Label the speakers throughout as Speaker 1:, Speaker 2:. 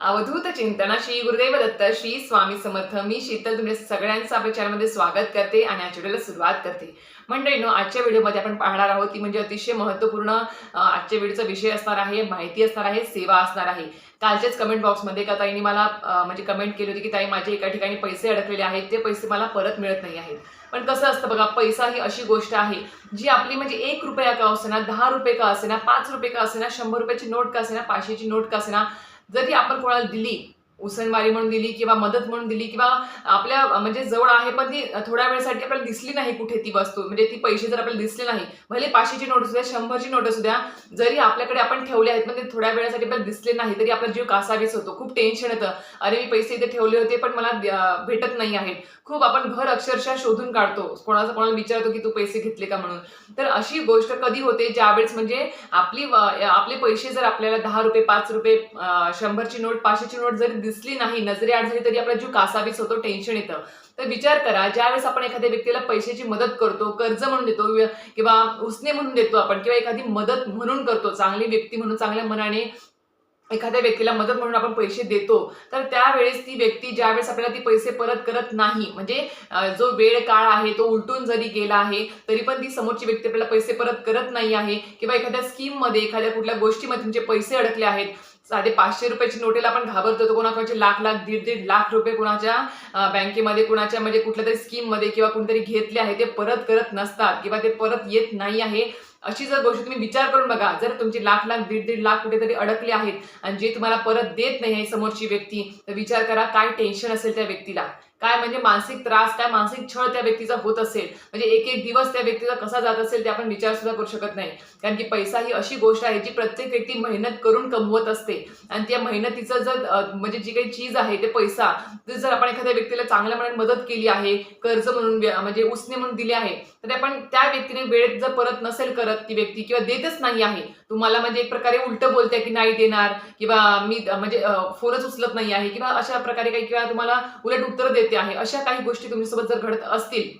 Speaker 1: अवधूत चिंतन श्री गुरुदेव दत्त श्री स्वामी समर्थ मी शीतल तुमच्या सगळ्यांचं आपल्या चॅनलमध्ये स्वागत करते आणि आजच्या व्हिडिओला सुरुवात करते. मंडळीनो आजच्या व्हिडिओमध्ये आपण पाहणार आहोत ती म्हणजे अतिशय महत्त्वपूर्ण आजच्या व्हिडिओचा विषय असणार आहे माहिती असणार आहे सेवा असणार आहे. कालच्याच कमेंट बॉक्समध्ये का ताईने मला म्हणजे कमेंट केली होती की ताई माझे एका ठिकाणी पैसे अडकलेले आहेत ते पैसे मला परत मिळत नाही आहेत. पण कसं असतं बघा पैसा ही अशी गोष्ट आहे जी आपली म्हणजे एक रुपया का असेना दहा रुपये का असेना पाच रुपये का असेना शंभर रुपयाची नोट का असेना पाचशेची नोट का असेना जरी आपण कोणाला दिली उसनवारी म्हणून दिली किंवा मदत म्हणून दिली किंवा आपल्या म्हणजे जवळ आहे पण ती थोड्या वेळेसाठी आपल्याला दिसली नाही कुठे ती वस्तू. म्हणजे ती पैसे जर आपल्याला दिसले नाही भले पाचशेची नोट असू द्या शंभरची नोट असू द्या जरी आपल्याकडे आपण ठेवले आहेत पण ते थोड्या वेळासाठी आपल्याला दिसले नाही तरी आपला जीव कासावीस होतो. खूप टेन्शन येतं. अरे मी पैसे इथे ठेवले होते पण मला भेटत नाही आहेत खूप आपण घर अक्षरशः शोधून काढतो. कोणाचं कोणाला विचारतो की तू पैसे घेतले का म्हणून. तर अशी गोष्ट कधी होते ज्यावेळेस म्हणजे आपली आपले पैसे जर आपल्याला दहा रुपये पाच रुपये शंभरची नोट पाचशेची नोट जरी दिसली नाही नजरे आड झाली तरी आपला जीव कासावीस होतो टेन्शन येतं. तर विचार करा ज्यावेळेस आपण एखाद्या व्यक्तीला पैशाची मदत करतो कर्ज म्हणून देतो किंवा उसने म्हणून देतो आपण किंवा एखादी मदत म्हणून करतो चांगली व्यक्ती म्हणून चांगल्या मनाने एखाद्या व्यक्तीला मदत म्हणून आपण पैसे देतो तर त्यावेळेस ती व्यक्ती ज्यावेळेस आपल्याला ती पैसे परत करत नाही म्हणजे जो वेळ काळ आहे तो उलटून जरी गेला आहे तरी पण ती समोरची व्यक्ती आपल्याला पैसे परत करत नाही आहे किंवा एखाद्या स्कीममध्ये एखाद्या कुठल्या गोष्टीमध्ये तुमचे पैसे अडकले आहेत साधे पाचशे रुपयाची नोटेला आपण घाबरतो तर कोणाकोणाचे लाख लाख दीड दीड लाख रुपये कोणाच्या बँकेमध्ये कोणाच्या म्हणजे कुठल्या तरी स्कीममध्ये किंवा कोणतरी घेतले आहे ते परत करत नसतात किंवा ते परत येत नाही आहे. अशी जर गोष्ट तुम्ही विचार करून बघा जर तुमचे लाख लाख दीड दीड लाख कुठेतरी अडकले आहेत आणि जे तुम्हाला परत देत नाही आहे समोरची व्यक्ती तर विचार करा काय टेन्शन असेल त्या व्यक्तीला? काय म्हणजे मानसिक त्रास काय मानसिक छळ त्या व्यक्तीचा होत असेल म्हणजे एक एक दिवस त्या व्यक्तीचा कसा जात असेल ते आपण विचार सुद्धा करू शकत नाही. कारण की पैसा ही अशी गोष्ट आहे जी प्रत्येक व्यक्ती मेहनत करून कमवत असते. आणि त्या मेहनतीचं जर म्हणजे जी काही चीज आहे ते पैसा जर आपण एखाद्या व्यक्तीला चांगल्या मनाने मदत केली आहे कर्ज म्हणून म्हणजे उसने म्हणून दिले आहे तर ते आपण त्या व्यक्तीने वेळेत जर परत नसेल करत ती व्यक्ती किंवा देतच नाही आहे तुम्हाला म्हणजे एक प्रकारे उलट बोलते की नाही देणार किंवा मी म्हणजे फोनच उचलत नाही आहे किंवा अशा प्रकारे काही किंवा तुम्हाला उलट उत्तर देते आहे अशा काही गोष्टी तुमच्यासोबत जर घडत असतील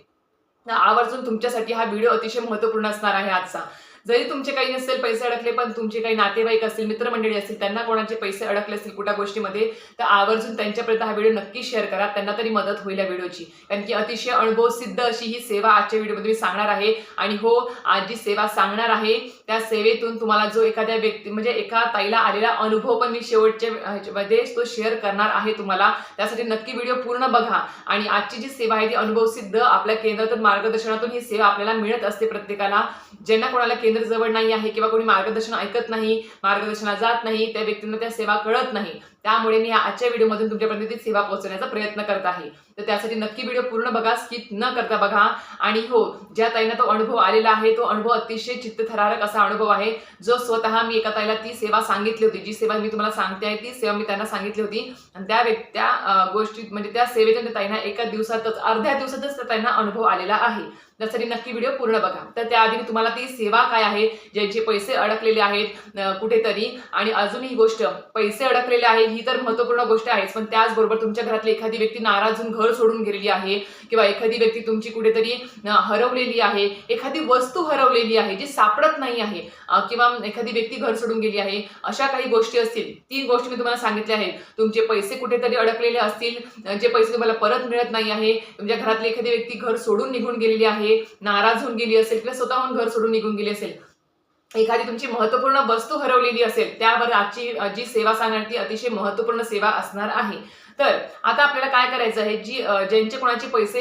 Speaker 1: आवर्जून तुमच्यासाठी हा व्हिडिओ अतिशय महत्त्वपूर्ण असणार आहे आजचा. जरी तुमचे काही नसेल पैसे अडकले पण तुमचे काही नातेवाईक असतील मित्रमंडळी असतील त्यांना कोणाचे पैसे अडकले असतील कुठल्या गोष्टीमध्ये तर आवर्जून त्यांच्यापर्यंत हा व्हिडिओ नक्की शेअर करा. त्यांना तरी मदत होईल या व्हिडिओची. कारण की अतिशय अनुभव सिद्ध अशी ही सेवा आजच्या व्हिडिओमध्ये मी सांगणार आहे. आणि हो आज जी सेवा सांगणार आहे त्या सेवेतून तुम्हाला जो एखाद्या व्यक्ती म्हणजे एका ताईला आलेला अनुभव पण मी शेवटच्या मध्ये तो शेअर करणार आहे तुम्हाला. त्यासाठी नक्की व्हिडिओ पूर्ण बघा. आणि आजची जी सेवा आहे ती अनुभव सिद्ध आपल्या केंद्रातून मार्गदर्शनातून ही सेवा आपल्याला मिळत असते प्रत्येकाला. ज्यांना कोणाला केंद्र जवळ नाही आहे किंवा कोणी मार्गदर्शन ऐकत नाही मार्गदर्शना जात नाही त्या व्यक्तींना त्या सेवा कळत नाही. त्यामुळे मी आजच्या व्हिडिओमधून तुमच्यापर्यंत ती सेवा पोहोचवण्याचा प्रयत्न करत आहे. तर त्यासाठी नक्की व्हिडिओ पूर्ण बघा स्किप न करता बघा. आणि हो ज्या ताईंना तो अनुभव आलेला आहे तो अनुभव अतिशय चित्तथरारक असा अनुभव आहे जो स्वतः मी एका ताईला ती सेवा सांगितली होती. जी सेवा मी तुम्हाला सांगते आहे ती सेवा मी त्यांना सांगितली होती. आणि त्या त्या गोष्टीत म्हणजे त्या सेवेच्या त्या ताईंना एका दिवसातच अर्ध्या दिवसातच त्या ताईंना अनुभव आलेला आहे. त्यासाठी नक्की व्हिडिओ पूर्ण बघा. तर त्याआधी मी तुम्हाला ती सेवा काय आहे ज्यांचे पैसे अडकलेले आहेत कुठेतरी. आणि अजून ही गोष्ट पैसे अडकलेले आहे ही तर महत्त्वपूर्ण गोष्ट आहेच. पण त्याचबरोबर तुमच्या घरातली एखादी व्यक्ती नाराज होऊन घर सोडून गेलेली आहे किंवा एखादी व्यक्ती तुमची कुठेतरी हरवलेली आहे एखादी वस्तू हरवलेली आहे जी सापडत नाही आहे किंवा एखादी व्यक्ती घर सोडून गेली आहे अशा काही गोष्टी असतील तीन गोष्टी मी तुम्हाला सांगितल्या आहेत तुमचे पैसे कुठेतरी अडकलेले असतील जे पैसे तुम्हाला परत मिळत नाही आहे तुमच्या घरातली एखादी व्यक्ती घर सोडून निघून गेलेली आहे नाराज होऊन गेली असेल किंवा स्वतःहून घर सोडून निघून गेली असेल एखादी तुमची महत्त्वपूर्ण वस्तू हरवलेली असेल त्यावर आजची जी सेवा सांगणार ती अतिशय महत्त्वपूर्ण सेवा असणार आहे. तर आता आपल्याला काय करायचं आहे जी ज्यांचे कोणाचे पैसे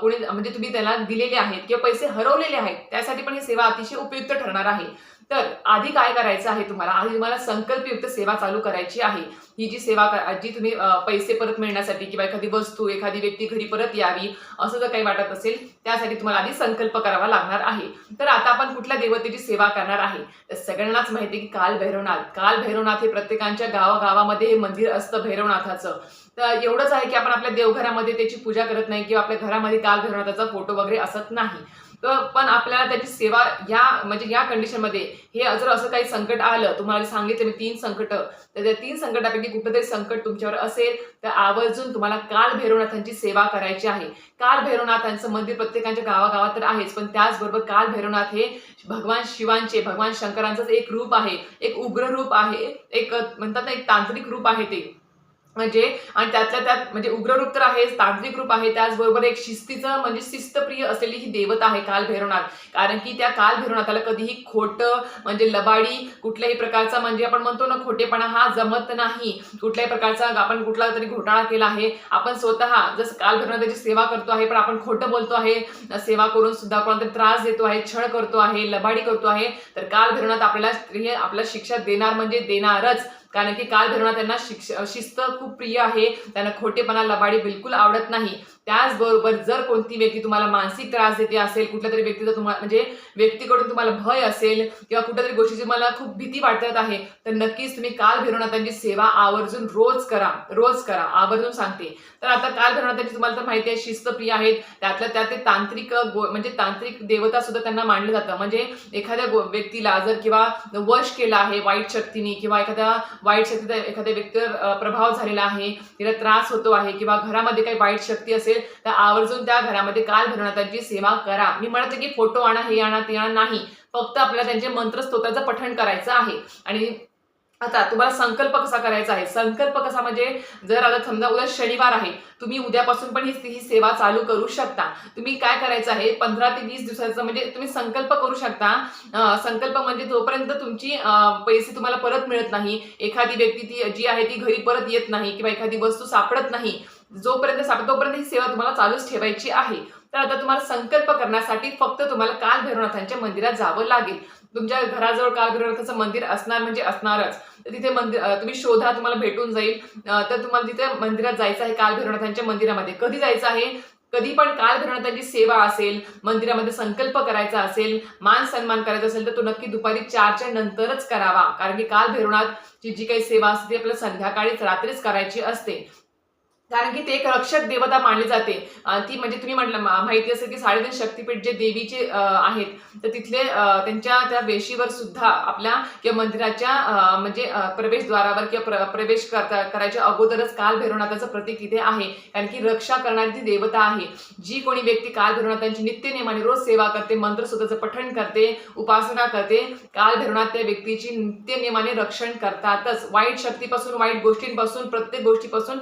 Speaker 1: कोणी म्हणजे तुम्ही त्याला दिलेले आहेत किंवा पैसे हरवलेले आहेत त्यासाठी पण ही सेवा अतिशय उपयुक्त ठरणार आहे. तर आधी काय करायचं आहे तुम्हाला? आधी तुम्हाला संकल्पयुक्त सेवा चालू करायची आहे. ही जी सेवा जी तुम्ही पैसे परत मिळण्यासाठी किंवा एखादी वस्तू एखादी व्यक्ती घरी परत यावी असं जर काही वाटत असेल त्यासाठी तुम्हाला आधी संकल्प करावा लागणार आहे. तर आता आपण कुठल्या देवतेची सेवा करणार आहे? तर सगळ्यांनाच माहिती आहे की काल भैरवनाथ. काल भैरवनाथ हे प्रत्येकांच्या गावागावामध्ये हे मंदिर असतं भैरवनाथाचं. तर एवढंच आहे की आपण आपल्या देवघरामध्ये त्याची पूजा करत नाही किंवा आपल्या घरामध्ये काल भैरवनाथाचा फोटो वगैरे असत नाही. तर पण आपल्याला त्याची सेवा या म्हणजे या कंडिशनमध्ये हे जर असं काही संकट आलं तुम्हाला सांगितलं मी तीन संकट तर त्या तीन संकटापैकी कुठंतरी संकट तुमच्यावर असेल तर आवर्जून तुम्हाला काल भैरवनाथांची सेवा करायची आहे. काल भैरवनाथांचं मंदिर प्रत्येकाच्या गावागावात तर आहेच पण त्याचबरोबर काल भैरवनाथ हे भगवान शिवांचे भगवान शंकरांचंच एक रूप आहे एक उग्र रूप आहे एक म्हणतात ना एक तांत्रिक रूप आहे ते. म्हणजे आणि त्यातल्या त्यात म्हणजे उग्ररूप तर आहे तांत्रिक रूप आहे त्याचबरोबर एक शिस्तीचं म्हणजे शिस्तप्रिय असलेली ही देवता आहे काल भैरवनाथ. कारण की त्या काल भैरवनाथाला कधीही खोटं म्हणजे लबाडी कुठल्याही प्रकारचा म्हणजे आपण म्हणतो ना खोटेपणा हा जमत नाही. कुठल्याही प्रकारचा आपण कुठला तरी घोटाळा केला आहे आपण स्वतः जसं काल भैरवनाथाची सेवा करतो आहे पण आपण खोटं बोलतो आहे सेवा करून सुद्धा कोणाला त्रास देतो आहे छळ करतो आहे लबाडी करतो आहे तर काल भैरवनाथ आपल्याला हे आपल्याला शिक्षा देणार म्हणजे देणारच. कारण की काल भैरवनाथ त्यांना शिक्ष शिस्त खूप प्रिय आहे. त्यांना खोटेपणा लबाडी बिलकुल आवडत नाही. त्याचबरोबर जर कोणती व्यक्ती तुम्हाला मानसिक त्रास देते असेल कुठल्या तरी व्यक्तीचा तुम्हाला म्हणजे व्यक्तीकडून तुम्हाला भय असेल किंवा कुठल्या तरी गोष्टीची तुम्हाला खूप भीती वाटत आहे तर नक्कीच तुम्ही काल भैरवनाथांची सेवा आवर्जून रोज करा रोज करा आवर्जून सांगते. तर आता काल भैरवनाथांची तुम्हाला तर माहिती आहे शिस्तप्रिय आहेत त्यातल्या त्यात ते तांत्रिक गो- म्हणजे तांत्रिक देवता सुद्धा त्यांना मानलं जातं. म्हणजे एखाद्या गो- व्यक्तीला जर किंवा वश केला आहे वाईट शक्तीने किंवा एखाद्या वाईट शक्तीचा एखाद्या व्यक्तीवर प्रभाव झालेला आहे तिला त्रास होतो आहे किंवा घरामध्ये काही वाईट शक्ती असेल तर आवर्जून त्या घरामध्ये काल भैरवनाथांची सेवा करा. मी म्हणते की फोटो आणा हे आणा ते आणा नाही. फक्त आपल्याला त्यांचे मंत्रस्तोताचं पठण करायचं आहे. आणि आता तुम्हाला संकल्प कसा करायचा आहे? संकल्प कसा म्हणजे जर आता समजा उद्या शनिवार आहे तुम्ही उद्यापासून पण ही ही सेवा चालू करू शकता. तुम्ही काय करायचं आहे? पंधरा ते वीस दिवसाचं म्हणजे तुम्ही संकल्प करू शकता. संकल्प म्हणजे जोपर्यंत तुमची पैसे तुम्हाला परत मिळत नाही एखादी व्यक्ती ती जी आहे ती घरी परत येत नाही किंवा एखादी वस्तू सापडत नाही जोपर्यंत सापडत तोपर्यंत ही सेवा तुम्हाला चालूच ठेवायची आहे. तर आता तुम्हाला संकल्प करण्यासाठी फक्त तुम्हाला काल भैरवनाथांच्या मंदिरात जावं लागेल. तुमच्या घराजवळ काल भैरवनाथाचं मंदिर असणार म्हणजे असणारच. तर तिथे मंदिर तुम्ही शोधा तुम्हाला भेटून जाईल. तर तुम्हाला तिथे मंदिरात जायचं आहे काल भैरवनाथांच्या मंदिरामध्ये कधी जायचं आहे? कधी पण काल भैरवनाथांची सेवा असेल मंदिरामध्ये संकल्प करायचा असेल मान सन्मान करायचा असेल तर तो नक्की दुपारी चारच्या नंतरच करावा. कारण की काल भैरवनाथची जी काही सेवा असते ती आपल्याला संध्याकाळीच रात्रीच करायची असते. कारण की ते एक रक्षक देवता मानली जाते. ती म्हणजे तुम्ही म्हटलं माहिती असेल की साडेतीन शक्तीपीठ जे देवीचे आहेत तर तिथले त्यांच्या त्या वेशीवर सुद्धा आपल्या किंवा मंदिराच्या म्हणजे प्रवेशद्वारावर किंवा प्र प्रवेश करता करायच्या अगोदरच काल भैरवनाथाचं प्रतीक तिथे आहे. कारण की रक्षा करणारी ती देवता आहे. जी कोणी व्यक्ती काल भैरवनाथांची नित्य नेमाने रोज सेवा करते मंत्र स्वतःचं पठण करते उपासना करते काल भैरवनाथ त्या व्यक्तीची नित्य नेमाने रक्षण करतातच. वाईट शक्तीपासून वाईट गोष्टींपासून प्रत्येक गोष्टीपासून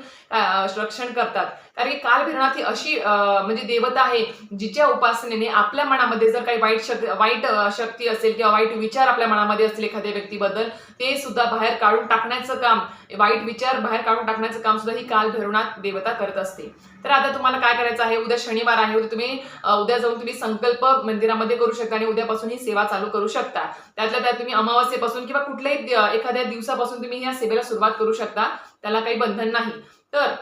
Speaker 1: रक्षण करतात. कारण की काल ही अशी म्हणजे देवता आहे जिच्या उपासनेने आपल्या मनामध्ये जर काही वाईट शक्ती वाईट शक्ती असेल किंवा वाईट विचार आपल्या मनामध्ये असतील एखाद्या व्यक्तीबद्दल ते सुद्धा बाहेर काढून टाकण्याचं काम वाईट विचार बाहेर काढून टाकण्याचं काम सुद्धा ही कालभैरवनाथ देवता करत असते. तर आता तुम्हाला काय करायचं आहे? उद्या शनिवार आहे उद्या तुम्ही उद्या जाऊन तुम्ही संकल्प मंदिरामध्ये करू शकता आणि उद्यापासून ही सेवा चालू करू शकता. त्यातल्या त्यात तुम्ही अमावस्येपासून किंवा कुठल्याही एखाद्या दिवसापासून तुम्ही या सेवेला सुरुवात करू शकता. त्याला काही बंधन नाही. तर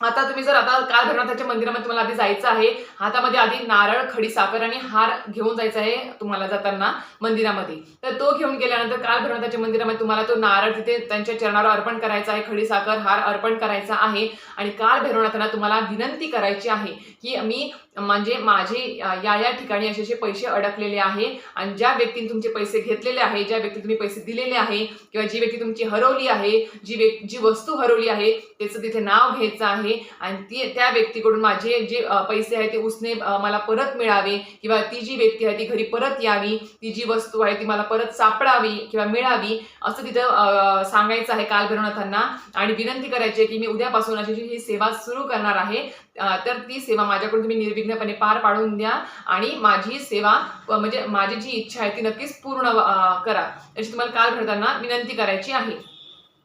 Speaker 1: आता तुम्ही जर आता काल भैरवनाथाच्या मंदिरामध्ये तुम्हाला आधी जायचं आहे हातामध्ये आधी नारळ खडी साखर आणि हार घेऊन जायचा आहे तुम्हाला जाताना मंदिरामध्ये. तर तो घेऊन गेल्यानंतर काल भैरवनाथाच्या मंदिरामध्ये तुम्हाला तो नारळ तिथे त्यांच्या चरणावर अर्पण करायचा आहे खडी साखर हार अर्पण करायचा आहे आणि काल भैरवनाथांना तुम्हाला विनंती करायची आहे की मी म्हणजे माझे या या ठिकाणी असे असे पैसे अडकलेले आहे आणि ज्या व्यक्तीने तुमचे पैसे घेतलेले आहे ज्या व्यक्ती तुम्ही पैसे दिलेले आहे किंवा जी व्यक्ती तुमची हरवली आहे जी व्यक्ती जी वस्तू हरवली आहे त्याचं तिथे नाव घ्यायचं आहे. आणि ती त्या व्यक्तीकडून माझे जे पैसे आहेत ते उसने मला परत मिळावे किंवा ती जी व्यक्ती आहे ती घरी परत यावी ती जी वस्तू आहे ती मला परत सापडावी किंवा मिळावी असं तिथं सांगायचं आहे काल भैरवनाथांना. आणि विनंती करायची आहे की मी उद्यापासून अशी ही सेवा सुरू करणार आहे तर ती सेवा माझ्याकडून तुम्ही निर्विघ्नपणे पार पाडून द्या. आणि माझी सेवा म्हणजे माझी जी इच्छा आहे ती नक्कीच पूर्ण करा. अशी तुम्हाला काल भरताना विनंती करायची आहे.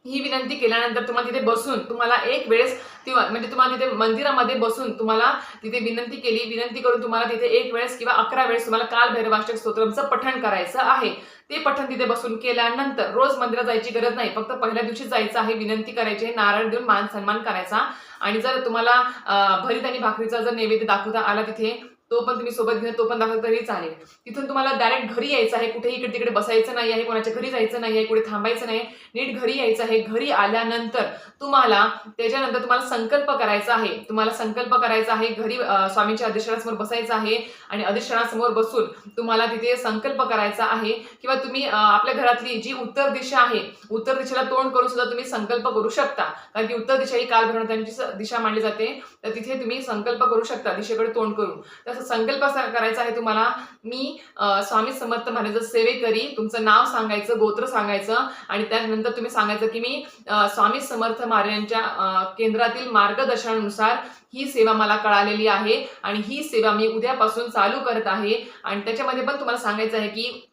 Speaker 1: ही विनंती केल्यानंतर तुम्हाला तिथे बसून तुम्हाला एक वेळेस किंवा म्हणजे तुम्हाला तिथे मंदिरामध्ये बसून तुम्हाला तिथे विनंती केली विनंती करून तुम्हाला तिथे एक वेळेस किंवा अकरा वेळेस तुम्हाला काल भैरवाष्टक स्तोत्रमचं पठण करायचं आहे. ते पठण तिथे बसून केल्यानंतर रोज मंदिरात जायची गरज नाही. फक्त पहिल्या दिवशी जायचं आहे विनंती करायची आहे नारळ देऊन मान सन्मान करायचा. आणि जर तुम्हाला भरीत आणि भाकरीचा जर नैवेद्य दाखवता आला तिथे तो पण तुम्ही सोबत घेऊन तो पण दाखवला तरी चालेल. तिथून तुम्हाला डायरेक्ट घरी यायचं आहे कुठेही इकडे तिकडे बसायचं नाही आहे कोणाच्या घरी जायचं नाही आहे कुठे थांबायचं नाही नीट घरी यायचं आहे. घरी आल्यानंतर तुम्हाला त्याच्यानंतर तुम्हाला संकल्प करायचा आहे. तुम्हाला संकल्प करायचा आहे घरी स्वामींच्या अधिष्ठानासमोर बसायचं आहे आणि अधिष्ठानासमोर बसून तुम्हाला तिथे संकल्प करायचा आहे किंवा तुम्ही आपल्या घरातली जी उत्तर दिशा आहे उत्तर दिशेला तोंड करून सुद्धा तुम्ही संकल्प करू शकता. कारण की उत्तर दिशा ही काल भैरवनाथांची दिशा मानली जाते. तर तिथे तुम्ही संकल्प करू शकता दिशेकडे तोंड करून. तसं संकल्प असा करायचा आहे तुम्हाला मी स्वामी समर्थ महाराज सेवेकरी तुमचं नाव सांगायचं गोत्र सांगायचं आणि त्यानंतर तुम्ही सांगायचं की मी स्वामी समर्थ महाराजांच्या केंद्रातील मार्गदर्शनानुसार ही सेवा मला कळालेली आहे आणि ही सेवा मी उद्यापासून चालू करत आहे. आणि त्याच्यामध्ये पण तुम्हाला सांगायचं आहे की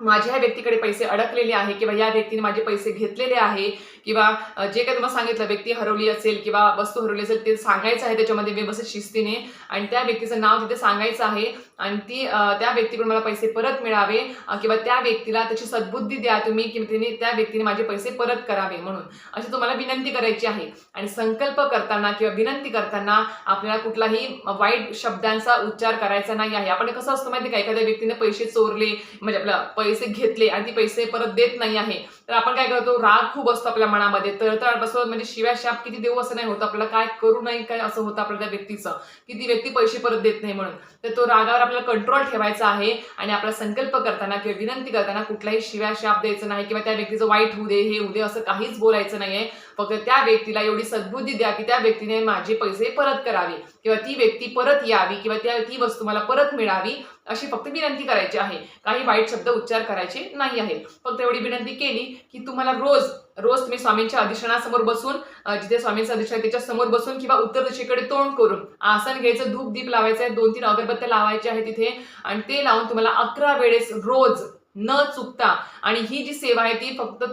Speaker 1: माझ्या ह्या व्यक्तीकडे पैसे अडकलेले आहे किंवा या व्यक्तीने माझे पैसे घेतलेले आहे किंवा जे काही तुम्हाला सांगितलं व्यक्ती हरवली असेल किंवा वस्तू हरवली असेल ते सांगायचं आहे त्याच्यामध्ये व्यवस्थित शिस्तीने आणि त्या व्यक्तीचं नाव तिथे सांगायचं आहे आणि ती त्या व्यक्तीकडून मला पैसे परत मिळावे किंवा त्या व्यक्तीला त्याची सद्बुद्धी द्या तुम्ही की तिने त्या व्यक्तीने माझे पैसे परत करावे म्हणून. अशी तुम्हाला विनंती करायची आहे. आणि संकल्प करताना किंवा विनंती करताना आपल्याला कुठलाही वाईट शब्दांचा उच्चार करायचा नाही आहे. आपण कसं असतं माहिती का? एखाद्या व्यक्तीने पैसे चोरले म्हणजे आपलं पैसे घेतले आणि ती पैसे परत देत नाही आहे. तर आपण काय करतो? राग खूप असतो आपल्या मनामध्ये. तर बसवत म्हणजे शिव्या शाप किती देऊ असं नाही होत. आपल्याला काय करू नाही काय असं होतं आपल्या त्या व्यक्तीचं. की ती व्यक्ती पैसे परत देत नाही म्हणून. तर तो रागावर आपल्याला कंट्रोल ठेवायचा आहे आणि आपला संकल्प करताना किंवा विनंती करताना कुठलाही शिव्या शाप द्यायचं नाही किंवा त्या व्यक्तीचं वाईट होऊ दे हे होऊ दे असं काहीच बोलायचं नाहीये. फक्त त्या व्यक्तीला एवढी सद्बुद्धी द्या की त्या व्यक्तीने माझे पैसे परत करावे. किंवा ती व्यक्ती परत यावी किंवा त्या ती वस्तू मला परत मिळावी अशी फक्त विनंती करायची आहे. काही वाईट शब्द उच्चार करायचे नाही आहे फक्त एवढी विनंती केली की तुम्हाला रोज रोज तुम्ही स्वामींच्या अधिष्ठानासमोर बसून जिथे स्वामींचं अधिष्ठान त्याच्यासमोर बसून किंवा उत्तर दिशेकडे तोंड करून आसन घ्यायचं धूप दीप लावायचं आहे दोन तीन अगरबत्त्या लावायच्या आहे तिथे आणि ते लावून तुम्हाला अकरा वेळेस रोज न चुकता आणि ही जी सेवा आहे ती फक्त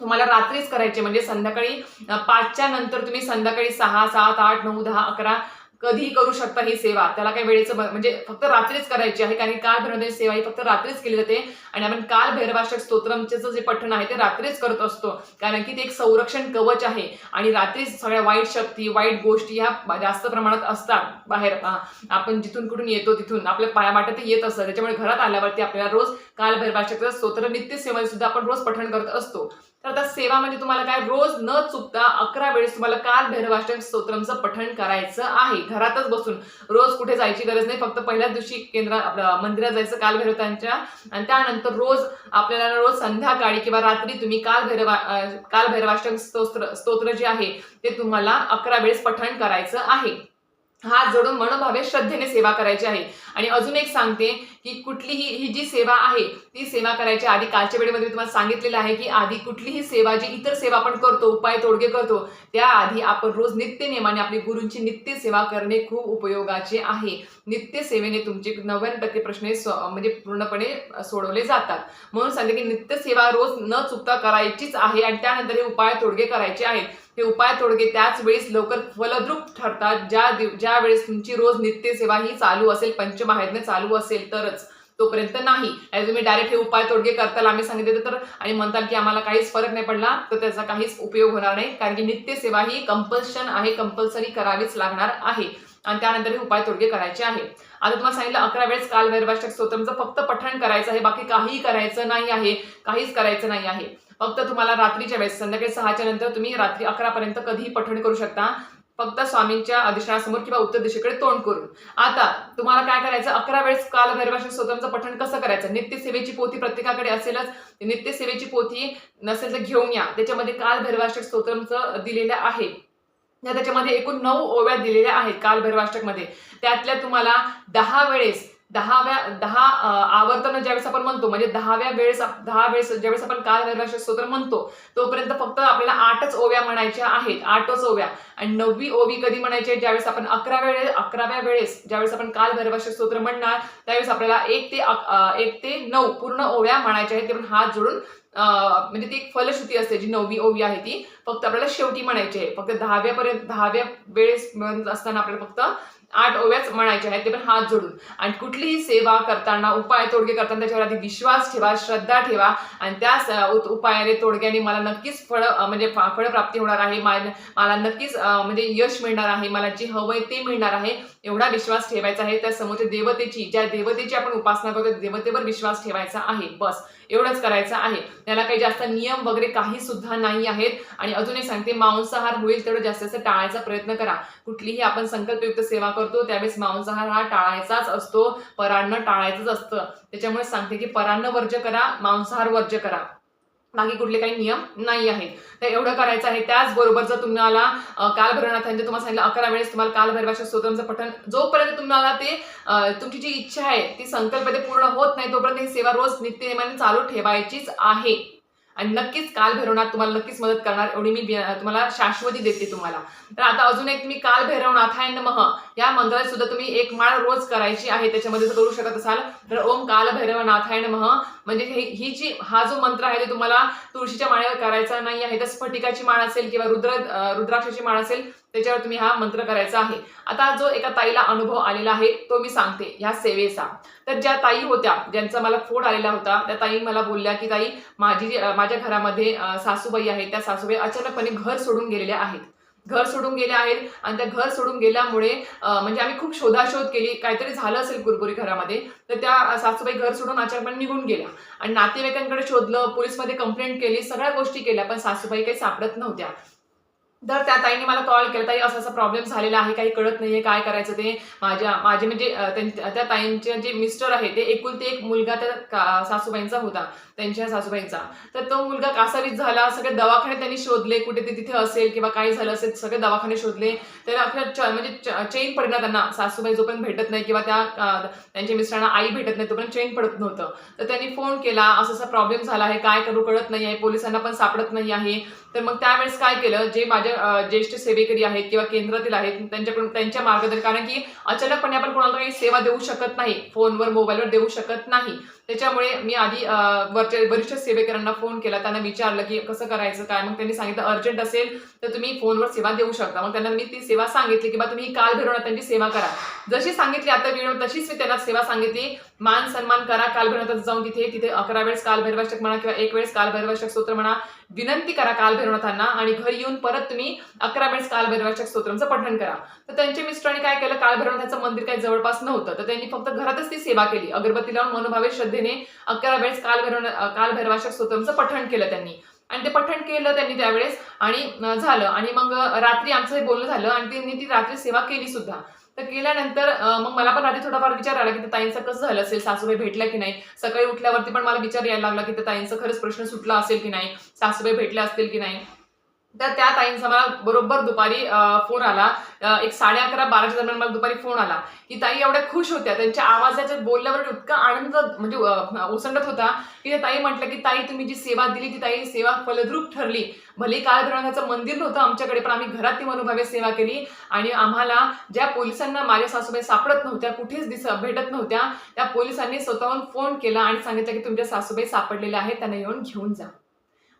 Speaker 1: तुम्हाला रात्रीच करायची म्हणजे संध्याकाळी पाचच्या नंतर तुम्ही संध्याकाळी सहा सात आठ नऊ दहा अकरा कधीही करू शकता ही सेवा. त्याला काही वेळेचं म्हणजे फक्त रात्रीच करायची आहे कारण काल भैरवदेवी सेवा ही फक्त रात्रीच केली जाते. आणि आपण काल भैरवाष्टक स्तोत्रमचं जे पठण आहे ते रात्रीच करत असतो. कारण की ते एक संरक्षण कवच आहे. आणि रात्रीच सगळ्या वाईट शक्ती वाईट गोष्टी ह्या जास्त प्रमाणात असतात बाहेर. आपण जिथून कुठून येतो तिथून. आपल्या पायामाटे ते येत असतात त्याच्यामुळे घरात आल्यावरती आपल्याला रोज काल स्तोत्र नित्य सेवा सुद्धा आपण रोज पठण करत असतो. तर आता सेवा म्हणजे तुम्हाला काय? रोज न चुकता अकरा वेळेस तुम्हाला काल भैरवाष्टक स्तोत्रमचं पठण करायचं आहे. घरातच बसून रोज कुठे जायची गरज नाही. फक्त पहिल्याच दिवशी केंद्र मंदिरात जायचं काल भैरवतांच्या आणि त्यानंतर रोज आपल्याला रोज संध्याकाळी किंवा रात्री तुम्ही काल भैरवा काल भैरवाष्टक स्तोत्र स्तोत्र जे आहे ते तुम्हाला अकरा वेळेस पठण करायचं आहे. हात जोडून मनोभावे श्रद्धेने सेवा करायची आहे. आणि अजून एक सांगते की कुठलीही ही जी सेवा आहे ती सेवा करायची आधी कालच्या वेळेमध्ये तुम्हाला सांगितलेलं आहे की आधी कुठलीही सेवा जी इतर सेवा आपण करतो उपाय तोडगे करतो त्याआधी आपण रोज नित्य नियमाने आपली गुरूंची नित्य सेवा करणे खूप उपयोगाचे आहे. नित्य सेवेने तुमचे नव्याण्णव टक्के प्रश्न म्हणजे पूर्णपणे सोडवले जातात. म्हणून सांगते की नित्य सेवा रोज न चुकता करायचीच आहे आणि त्यानंतर हे उपाय तोडगे करायचे आहेत. हे उपाय तोडगे त्याच वेळेस लवकर फलद्रुप ठरतात. ज्या दिव- ज्या वेळेस तुमची रोज नित्य सेवा ही चालू असेल पंचमहायज्ञ चालू असेल तर तोपर्यंत नाही. आणि तुम्ही डायरेक्ट हे उपाय तोडगे करताल आम्ही सांगितले तर आणि म्हणताल की आम्हाला काहीच फरक नाही पडला तर त्याचा काहीच उपयोग होणार नाही. कारण की नित्य सेवा ही कंपल्शन आहे कंपल्सरी करावीच लागणार आहे. आणि त्यानंतर हे उपाय तोडगे करायचे आहे. आता तुम्हाला सांगितलं अकरा वेळेस काल वैरवाष्टक स्तोत्रमचं फक्त पठण करायचं आहे बाकी काहीही करायचं नाही आहे काहीच करायचं नाही आहे. फक्त तुम्हाला रात्रीच्या वेळेस संध्याकाळी सहाच्या नंतर तुम्ही रात्री अकरापर्यंत कधीही पठण करू शकता. फक्त स्वामींच्या अधिष्ठानासमोर किंवा उत्तर दिशेकडे तोंड करून. आता तुम्हाला काय करायचं? अकरा वेळेस काल भैरवाष्टक स्तोत्रमचं पठण कसं करायचं? नित्य सेवेची पोथी प्रत्येकाकडे असेलच. नित्य सेवेची पोथी नसेल तर घेऊन या. त्याच्यामध्ये काल भैरवाष्टक स्तोत्रमचं दिलेलं आहे. त्याच्यामध्ये एकूण नऊ ओव्या दिलेल्या आहेत कालभैरवाष्टकमध्ये त्यातल्या तुम्हाला दहा वेळेस दहाव्या दहा आवर्तन ज्यावेळेस आपण म्हणतो म्हणजे दहाव्या वेळेस दहा वेळेस ज्यावेळेस आपण काल भैरवाष्टक स्तोत्र म्हणतो तोपर्यंत फक्त आपल्याला आठच ओव्या म्हणायच्या आहेत आठच ओव्या. आणि नववी ओवी कधी म्हणायची? ज्यावेळेस आपण अकरा वेळेस अकराव्या वेळेस ज्यावेळेस आपण काल भैरवाष्टक स्तोत्र म्हणणार त्यावेळेस आपल्याला एक ते एक ते नऊ पूर्ण ओव्या म्हणायच्या आहेत. ते पण हात जोडून म्हणजे ती एक फलश्रुती असते जी नववी ओवी आहे ती फक्त आपल्याला शेवटी म्हणायची आहे. फक्त दहाव्यापर्यंत दहाव्या वेळेस म्हणत असताना आपल्याला फक्त आठ ओव्याच म्हणायच्या आहेत ते पण हात जोडून. आणि कुठलीही सेवा करताना उपाय तोडगे करताना त्याच्यावर आधी विश्वास ठेवा श्रद्धा ठेवा. आणि त्या उत- उपायाने तोडग्याने मला नक्कीच फळ म्हणजे फा- फळप्राप्ती होणार आहे. मला नक्कीच म्हणजे यश मिळणार आहे. मला जे हवंय ते मिळणार आहे. एवढा विश्वास ठेवायचा आहे. त्या समोरच्या देवतेची ज्या देवतेची आपण उपासना करतो देवतेवर विश्वास ठेवायचा आहे. बस. एवढंच करायचं आहे. त्याला काही जास्त नियम वगैरे काही सुद्धा नाही आहेत. आणि अजून एक सांगते मांसाहार होईल तेवढं जास्तीत जास्त टाळायचा प्रयत्न करा. कुठलीही आपण संकल्पयुक्त सेवा करू करतो त्यावेळेस मांसाहार हा टाळायचाच असतो परान्न टाळायचंच असतं. त्याच्यामुळे सांगते की परान्न वर्ज्य करा मांसाहार वर्ज्य करा. बाकी कुठले काही नियम नाही आहेत. तर एवढं करायचं आहे. त्याचबरोबर जर तुम्हाला अ, काल तुम्हाला सांगितलं अकरा वेळेस तुम्हाला कालभैरवाच्या स्तोत्रांचं पठण जोपर्यंत तुम्हाला ते तुमची जी इच्छा आहे ती संकल्प ते पूर्ण होत नाही तोपर्यंत ही सेवा रोज नित्यनेमाने चालू ठेवायचीच आहे. आणि नक्कीच काल भैरवनाथ तुम्हाला नक्कीच मदत करणार एवढी मी तुम्हाला शाश्वती देते तुम्हाला. तर आता अजून एक तुम्ही काल भैरवनाथाय नमः. या मंत्रात सुद्धा तुम्ही एक माळ रोज करायची आहे त्याच्यामध्ये जर करू शकत असाल. तर ओम काल भैरवनाथाय नमः. म्हणजे ही जी हा जो मंत्र आहे ते तुम्हाला तुळशीच्या माळेवर करायचा नाही आहे. तर स्फटिकाची माळ असेल किंवा रुद्र रुद्राक्षाची माळ असेल त्याच्यावर तुम्ही हा मंत्र करायचा आहे. आता जो एका ताईला अनुभव आलेला आहे तो मी सांगते. ह्या सेवेचा. तर ज्या ताई होत्या ज्यांचा मला फोड आलेला होता त्या ताई मला बोलल्या की ताई माझी जी- माझ्या घरामध्ये सासूबाई आहेत. त्या सासूबाई अचानकपणे घर सोडून गेलेल्या आहेत. घर सोडून गेले आहेत आणि त्या घर सोडून गेल्यामुळे म्हणजे आम्ही खूप शोधाशोध केली. काहीतरी झालं असेल कुरकुरी घरामध्ये तर त्या सासूबाई घर सोडून अचानकपणे निघून गेल्या. आणि नातेवाईकांकडे शोधलं पोलीसमध्ये कंप्लेंट केली सगळ्या गोष्टी केल्या पण सासूबाई काही सापडत नव्हत्या. तर त्या ताईने मला कॉल केला. ताई असा असा प्रॉब्लेम झालेला आहे काही कळत नाहीये काय करायचं ते. माझ्या माझे म्हणजे त्या ताईंचे जे मिस्टर आहे ते एकुलते एक मुलगा त्या सासूबाईंचा होता त्यांच्या सासूबाईंचा. तर तो मुलगा कासावीस झाला सगळे दवाखाने त्यांनी शोधले कुठे ते तिथे असेल किंवा काही झालं असेल सगळे दवाखाने शोधले. त्यांना अख्या च- म्हणजे चेन पडणार त्यांना. सासूबाई जोपर्यंत भेटत नाही किंवा त्या त्यांच्या मिस्टरांना आई भेटत नाही तोपर्यंत चेन पडत नव्हतं. तर त्यांनी फोन केला असं असा प्रॉब्लेम झाला आहे काय करू कळत नाही आहे पोलिसांना पण सापडत नाही आहे तर मग त्यावेळेस काय केलं जे माझ्या ज्येष्ठ सेवेकरी आहेत किंवा केंद्रातील आहेत त्यांच्याकडून त्यांच्या मार्गदर्शन कारण की अचानकपणे आपण कोणाला काही सेवा देऊ शकत नाही. फोनवर मोबाईलवर देऊ शकत नाही. त्याच्यामुळे मी आधी वरच्या वरिष्ठ सेवेकरांना फोन केला. त्यांना विचारलं की कसं करायचं काय? मग त्यांनी सांगितलं अर्जंट असेल तर तुम्ही फोनवर सेवा देऊ शकता. मग त्यांना मी ती सेवा सांगितली की बा तुम्ही ही काल भैरवनाथांची सेवा करा. जशी सांगितली आता व्हिडिओ तशीच मी त्यांना सेवा सांगितली. मान सन्मान करा काल भैरवनाथात जाऊन तिथे तिथे अकरा वेळेस काल भैरवाष्टक म्हणा किंवा एक वेळेस काल भैरवाष्टक स्तोत्र म्हणा विनंती करा काल भैरवनाथांना आणि घरी येऊन परत तुम्ही अकरा वेळेस काल भैरवाष्टक स्तोत्रांचं पठण करा. तर त्यांच्या मिस्टरांनी काय केलं? काल भैरवनाथाचं मंदिर काही जवळपास नव्हतं. तर त्यांनी फक्त घरातच ती सेवा केली. अगरबत्ती लावून मनोभावे श्रद्धे श्रद्धेने अकरा वेळेस काल कालभैरवाशक स्तोत्रांचं पठण केलं त्यांनी. आणि ते पठण केलं त्यांनी त्यावेळेस आणि झालं. आणि मग रात्री आमचं हे बोलणं झालं आणि त्यांनी ती रात्री सेवा केली सुद्धा. तर केल्यानंतर मग मला पण रात्री थोडाफार विचार आला की ताईंचं कसं झालं असेल? सासूबाई भेटल्या की नाही? सकाळी उठल्यावरती पण मला विचार यायला लागला की त्या ताईंचं खरंच प्रश्न सुटला असेल की नाही? सासूबाई भेटल्या असतील की नाही? तर त्या ताईंचा मला बरोबर दुपारी फोन आला. एक साडे अकरा बाराच्या दरम्यान मला दुपारी फोन आला. की ताई एवढ्या खुश होत्या. त्यांच्या आवाजाच्या बोलल्यावर इतका आनंद म्हणजे ओसंडत होता. की त्या ताई म्हटलं की ताई तुम्ही जी सेवा दिली ती ताई सेवा फलद्रूप ठरली. भले काल मंदिर नव्हतं आमच्याकडे पण आम्ही घरात ती मनोभावे सेवा केली. आणि आम्हाला ज्या पोलिसांना माझ्या सासूबाई सापडत नव्हत्या कुठेच दिस भेटत नव्हत्या त्या पोलिसांनी स्वतःहून फोन केला आणि सांगितलं की तुमच्या सासूबाई सापडलेल्या आहेत त्यांना येऊन घेऊन जा.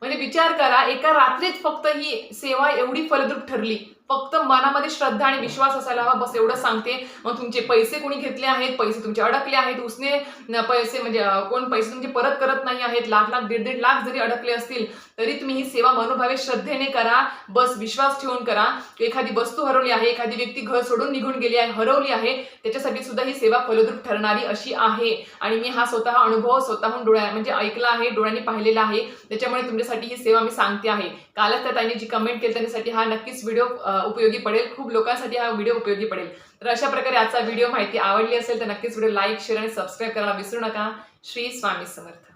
Speaker 1: म्हणजे विचार करा एका रात्रीत फक्त ही सेवा एवढी फलद्रूप ठरली. फक्त मनामध्ये श्रद्धा आणि विश्वास असायला हवा बस एवढं सांगते. मग तुमचे पैसे कोणी घेतले आहेत? पैसे तुमचे अडकले आहेत. उसने पैसे म्हणजे कोण पैसे तुमचे परत करत नाही आहेत? लाख लाख दीड दीड लाख जरी अडकले असतील तरी तुम्ही ही सेवा मनोभावे श्रद्धेने करा बस विश्वास ठेवून करा. की एखादी वस्तू हरवली आहे एखादी व्यक्ती घर सोडून निघून गेली आहे हरवली आहे त्याच्यासाठी सुद्धा ही सेवा फलद्रूप ठरणारी अशी आहे. आणि मी हा स्वतः अनुभव स्वतःहून डोळ्या म्हणजे ऐकला आहे डोळ्यांनी पाहिलेला आहे. त्याच्यामुळे तुमच्यासाठी ही सेवा मी सांगते आहे. कालच त्या त्यांनी जी कमेंट केली त्यांच्यासाठी हा नक्कीच व्हिडिओ उपयोगी पडेल. खूप लोकांसाठी हा व्हिडिओ उपयोगी पडेल. तर अशा प्रकारे आजचा व्हिडिओ माहिती आवडली असेल तर नक्कीच व्हिडिओ लाईक शेअर आणि सबस्क्राईब करायला विसरू नका. श्री स्वामी समर्थ.